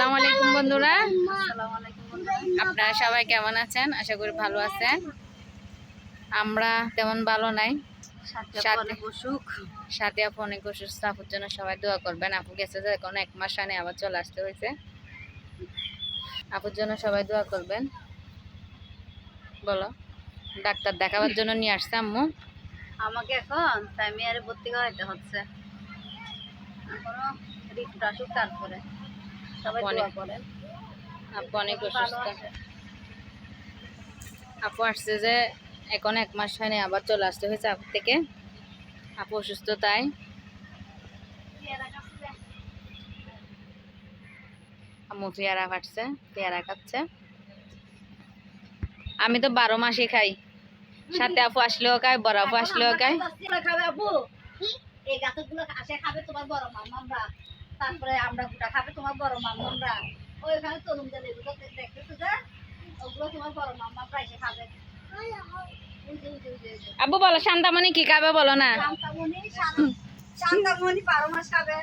আসসালামু আলাইকুম বন্ধুরা। আসসালামু আলাইকুম বন্ধুরা। আপনারা সবাই কেমন আছেন? আশা করি ভালো আছেন। আমরা তেমন ভালো নাই। সাথে আপু অনেক অসুস্থ। আপুর জন্য সবাই দোয়া করবেন। আপু গেছে যে এখন এক মাস আনে আবার চলে আসতে হয়েছে। আপুর জন্য সবাই দোয়া করবেন। বলো ডাক্তার দেখাবার জন্য নিয়ে আসছে আম্মু। আমাকে এখন প্রাইমারি ভর্তি করাইতে হচ্ছে। এখনও রিক্ট আসুক তারপরে। সবাই দোয়া করেন। আপু অনেক অসুস্থ। আপু আসছে যে এখন এক মাস হয়নি আবার চলে আসতে হয়েছে আপু থেকে। আপু অসুস্থ তাই। আম্মু পেয়ারা কাটছে পেয়ারা খাচ্ছে। আমি তো বারো মাসই খাই। সাথে আপু আসলেও খাই বড় আপু আসলেও খাই আপু। এই গাছগুলো আসে খাবে তোমার বড় মামা তারপরে আমরা গোটা খাবে তোমার বড় মামা ওইখানে তরুণ জাল এগুলো দেখতেছো যে? ওগুলো তোমার বড় মামা এসে খাবে। আব্বু বলো শান্তামণি কি খাবে বলো না? শান্তামণি শান্তামণি বারো মাস খাবে।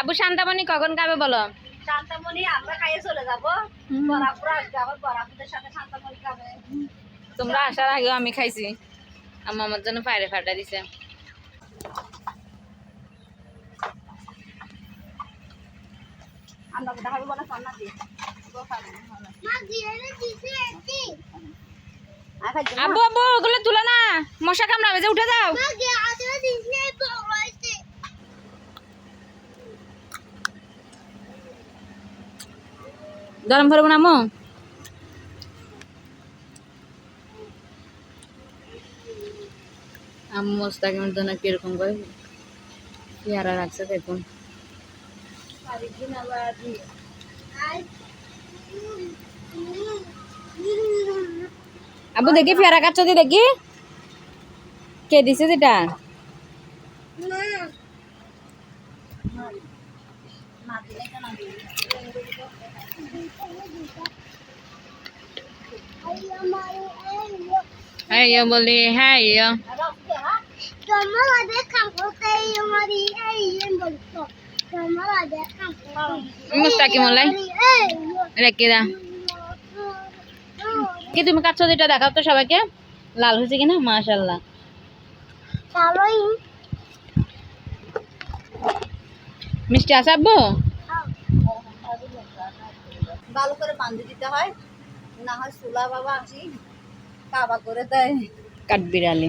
আব্বু শান্তামণি কখন খাবে বলো? শান্তামণি আমরা খাইয়ে চলে যাব। বরাপুর আসবে আবার বরাপুরের সাথে শান্তামণি খাবে। তোমরা আসার আগেও আমি খাইছি। আমার জন্য ফাইরে ফাটা দিছে আমরা গোটা খাবে বলে পান্না দিয়ে আব্বু আব্বু ওগুলো তুলো না। মশা কামড়াবে যে উঠে যাও। গরম না আম্মু? আম্মু মোস্তাকিমের জন্য কীরকম করে। পেয়ারা রাখছে দেখুন। আব্বু দেখি পেয়ারা কাটছো দি দেখি। কে দিছে যেটা? হ্যাঁ ইয়া বলি হ্যাঁ ইয়া মুস্তাকিম ওলাই রেখে দা কি তুমি কাটছো যেটা দেখাও তো সবাইকে? লাল হয়েছে কিনা? মাশাল্লাহ মিষ্টি আছে আব্বু? ভালো করে বান্ধি দিতে হয়। না হয় সুলা বাবা আসি কাবা করে দেয়। কাঠ বিড়ালি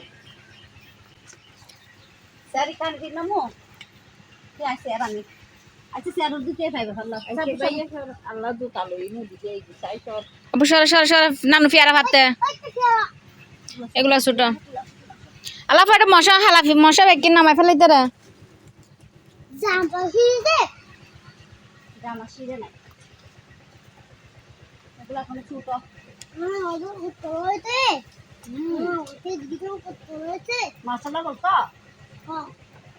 আব্বু সর সর সর নানু পেয়ারা ভাতে এগুলো ছোট আল্লাহ ফাটা মশা হালাফি মশা বেকি নামাই ফেলাইতে রে জামা শিরে নাই এগুলো এখন ছোট মশলা বলতো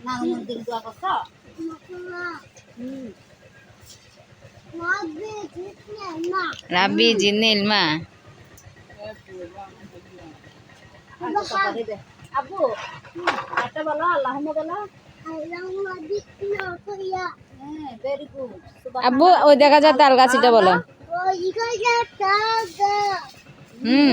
না মন্দির দোয়া করতো হুম রাবি জিনিল মা আচ্ছা, তারপরে দে। আব্বু একটা বলো আল্লাহ বলো হ্যাঁ ভেরি গুড আব্বু ওই দেখা যায় তাল গাছিটা বলো হুম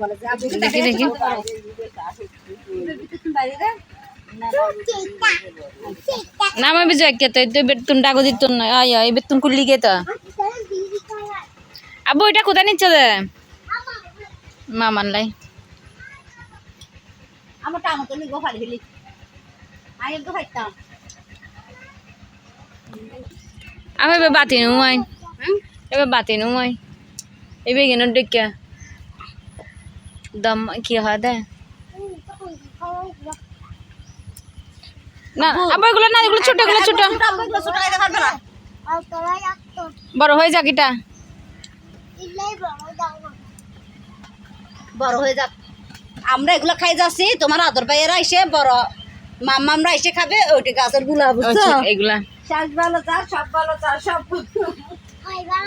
বলে দেখি, দেখি। বাইরে না আমি কে তো তুই বেতন ডাকো দিত না। আয় আয় বেতন কুল্লি গে তো। আব্বু এটা কোথায় নিচ্ছ দে মামান লাই আমার টামো তো নিগো ফাড়ি ফেলি। আমি একটু খাইতাম। আমি এবার বাতি নুম আই এবার বাতি নুম আই এবার কেন ডেকে। দম কি হয় দে না আব্বু এগুলো না এগুলো ছোট এগুলো ছোট ছোট আম্মু এগুলো ছোট খাইতে পারবে না বড় হয়ে যাক এটা বড় হয়ে যাক আমরা এগুলো খাই যাচ্ছি তোমার আদর ভাইয়েরা এসে বড় মাম্মামরা এসে খাবে ওইটা গাছেরগুলা বুঝছ এগুলা শাক ভালো চা সব ভালো চা সব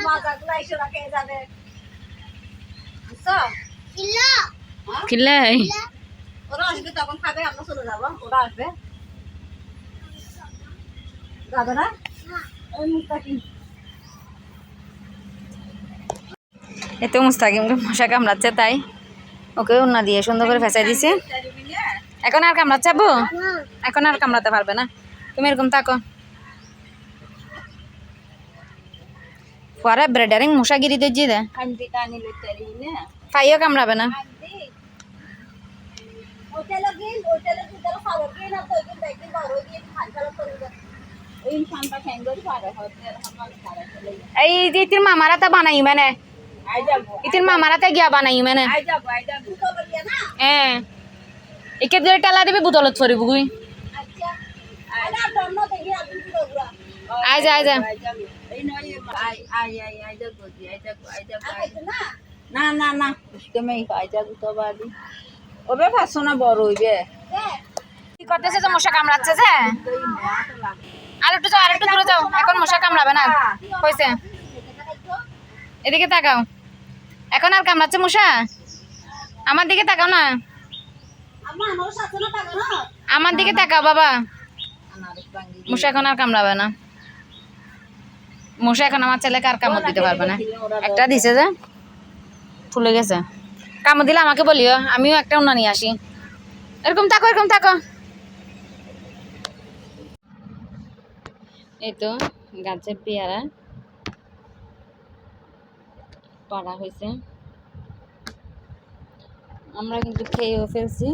মজাগুলো এসে ওরা যাবে বুঝছ কিলে ওরা আসবে তখন খাবে আমরা চলে যাব। ওরা আসবে। যাবে না ওই মুখটা কি এতে মুস্তাকিমকে মশা কামড়াচ্ছে তাই ওকে উন্না দিয়ে সুন্দর করে ফেঁচাই দিছে। এখন আর কামড়াচ্ছে আব্বু? এখন আর কামড়াতে পারবে না। তুমি এরকম থাকো। পরে ব্রেডারিং মশা গিরি দিয়ে দে কান্দি কানি লইতারি না পাইও কামড়াবে না। কান্দি হোটেলে গিয়ে হোটেলে তুই তারা খাবার গিয়ে না তো একদিন একদিন বড় হয়ে গিয়ে খান খারাপ করে দেয় ওই ইনসানটা খেঙ্গরি পারে হতে আমার খারাপ চলে যায় এই যে ইতির মামারা তা বানাই মানে আই যাব ইতির মামারা তা গিয়া বানাই মানে আই যাব আই যাব তো বলিয়া না হ্যাঁ একে দিয়ে টালা দিবে বুতলত ফরিব গুই আচ্ছা আরে দন্ন দেখি আপনি কি দৌড়া আই যা আই যা এই নয় আই আই আই আই যাব আই যাব আই যাব না না না ওবে ফাঁসো বড় হইবে। কি করতেছে যে মশা কামড়াচ্ছে যে? আর একটু যাও আর একটু দূরে যাও। এখন মশা কামড়াবে না। হয়েছে এদিকে তাকাও। এখন আর কামড়াচ্ছে মশা? আমার দিকে তাকাও না। আমার দিকে তাকাও, বাবা। মশা এখন আর কামড়াবে না। মশা এখন আমার ছেলেকে আর কামড় দিতে পারবে না। একটা দিছে যে, ফুলে গেছে। কামড় দিলে আমাকে বলিও, আমিও একটা উন্না নিয়ে আসি। এরকম থাকো এরকম থাকো। এই তো গাছের পেয়ারা পাড়া হয়েছে। আমরা কিন্তু খেয়েও ফেলছি।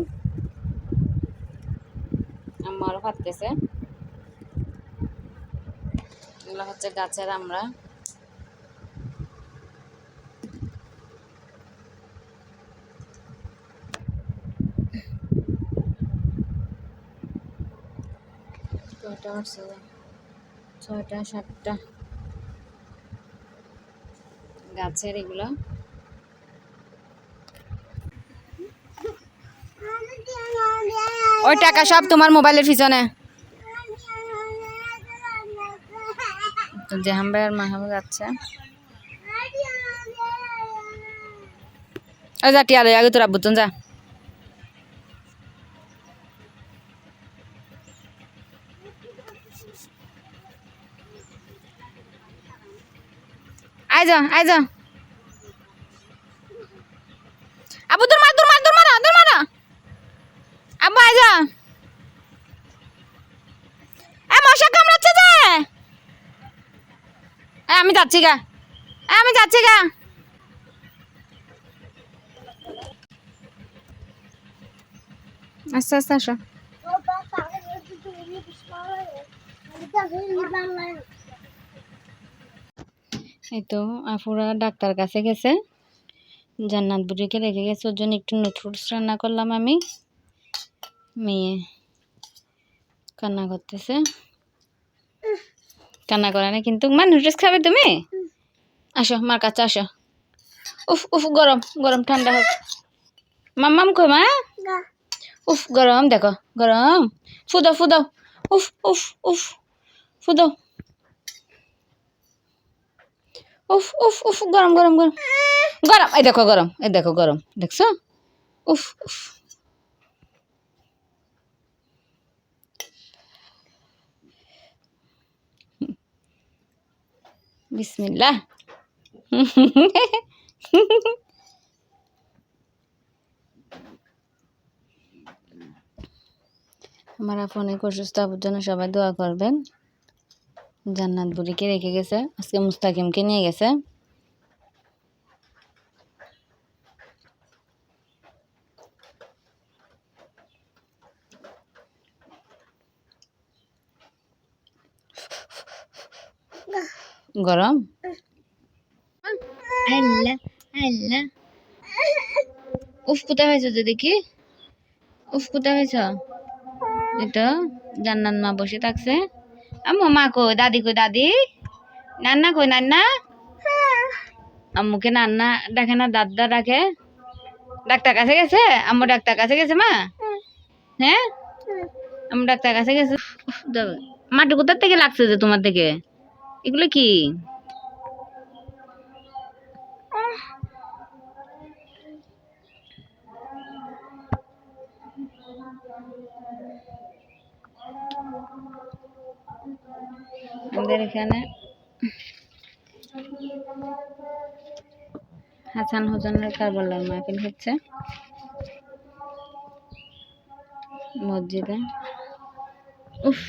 আমারও পাততেছে এগুলো হচ্ছে গাছের আমরা। কয়টা ছয়টা, সাতটা। গাছের এগুলো। ওই টাকা সব তোমার মোবাইলের পিছনে। জেহাম ভাই আর মাহাবু যাচ্ছে। ওই যা, টিয়া আগে তোরা বুতুন যা। আয় যা আয় যা। আবু তোর মার তোর মার তোর মারা তোর মারা। আব্বু আয় যা। মশা কামড়াচ্ছে যে। আমি যাচ্ছি গা। আমি যাচ্ছি গা। আস্তে আস্তে আসো। এই তো আফুরা ডাক্তার কাছে গেছে। জান্নাত বুড়িকে রেখে গেছে ওর জন্য একটু নুডলস রান্না করলাম আমি। মেয়ে কান্না করতেছে। কান্না করে না কিন্তু। মা নুডলস খাবে তুমি? আসো মার কাছে আসো। উফ উফ গরম গরম ঠান্ডা হোক। মাম্মাম কই মা? উফ গরম দেখো গরম। ফুদাও ফুদাও উফ উফ উফ। ফুদাও উফ উফ উফ, গরম গরম গরম। গরম, এই দেখো, গরম, এই দেখো, গরম, দেখছ? উফ উফ। বিসমিল্লাহ। আমার আপু অনেক অসুস্থ, আপুর জন্য সবাই দোয়া করবেন। জান্নাত বুড়িকে রেখে গেছে। আজকে মুস্তাকিমকে নিয়ে গেছে। গরম? আল্লাহ আল্লাহ। উফ কোথায় হয়েছে তো দেখি? উফ কোথায় হয়েছ? এটা জান্নাত মা বসে থাকছে। আম্মু মা কো দাদি কো দাদি নান্না কই নান্না আম্মুকে নান্না ডাকে না দাদা ডাকে ডাক্তার কাছে গেছে আম্মু ডাক্তার কাছে গেছে মা হ্যাঁ আম্মু ডাক্তার কাছে গেছে মাটি কোথার থেকে লাগছে যে তোমার থেকে এগুলো কি আমাদের এখানে। হাসান হোসেনের কারবালার মাহফিল হচ্ছে। মসজিদে। উফ।